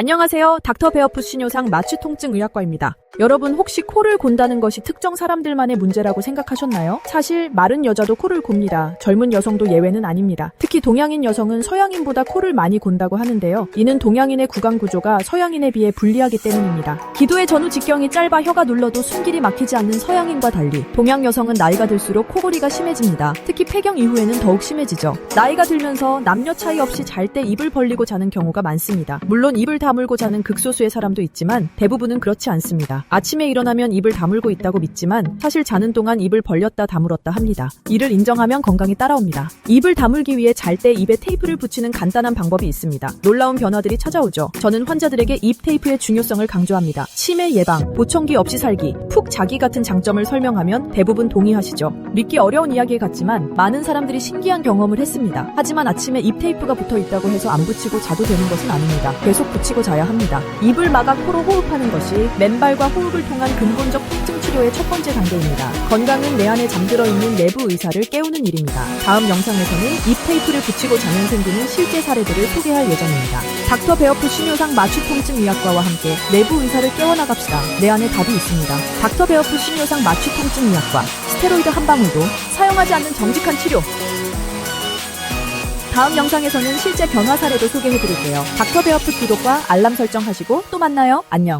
안녕하세요. 닥터 베어프 신효상 마취 통증 의학과입니다. 여러분 혹시 코를 곤다는 것이 특정 사람들만의 문제라고 생각하셨나요? 사실 마른 여자도 코를 곱니다. 젊은 여성도 예외는 아닙니다. 특히 동양인 여성은 서양인보다 코를 많이 곤다고 하는데요. 이는 동양인의 구강 구조가 서양인에 비해 불리하기 때문입니다. 기도의 전후 직경이 짧아 혀가 눌러도 숨길이 막히지 않는 서양인과 달리 동양 여성은 나이가 들수록 코골이가 심해집니다. 특히 폐경 이후에는 더욱 심해지죠. 나이가 들면서 남녀 차이 없이 잘 때 입을 벌리고 자는 경우가 많습니다. 물론 입을 다물고 자는 극소수의 사람도 있지만 대부분은 그렇지 않습니다. 아침에 일어나면 입을 다물고 있다고 믿지만 사실 자는 동안 입을 벌렸다 다물었다 합니다. 이를 인정하면 건강이 따라옵니다. 입을 다물기 위해 잘 때 입에 테이프를 붙이는 간단한 방법이 있습니다. 놀라운 변화들이 찾아오죠. 저는 환자들에게 입 테이프의 중요성을 강조합니다. 치매 예방, 보청기 없이 살기, 푹 자기 같은 장점을 설명하면 대부분 동의하시죠. 믿기 어려운 이야기 같지만 많은 사람들이 신기한 경험을 했습니다. 하지만 아침에 입 테이프가 붙어 있다고 해서 안 붙이고 자도 되는 것은 아닙니다. 계속 붙이고 자야 합니다. 입을 막아 코로 호흡하는 것이 맨발과 호흡을 통한 근본적 통증 치료의 첫 번째 단계입니다. 건강은 내 안에 잠들어 있는 내부 의사를 깨우는 일입니다. 다음 영상에서는 입 테이프를 붙이고 자면 생기는 실제 사례들을 소개할 예정입니다. 닥터 베어프 신효상 마취 통증 의학과와 함께 내부 의사를 깨워나갑시다. 내 안에 답이 있습니다. 닥터 베어프 신효상 마취 통증 의학과 스테로이드 한 방울도 사용하지 않는 정직한 치료. 다음 영상에서는 실제 변화 사례도 소개해드릴게요. 닥터 베어프 구독과 알람 설정하시고 또 만나요. 안녕.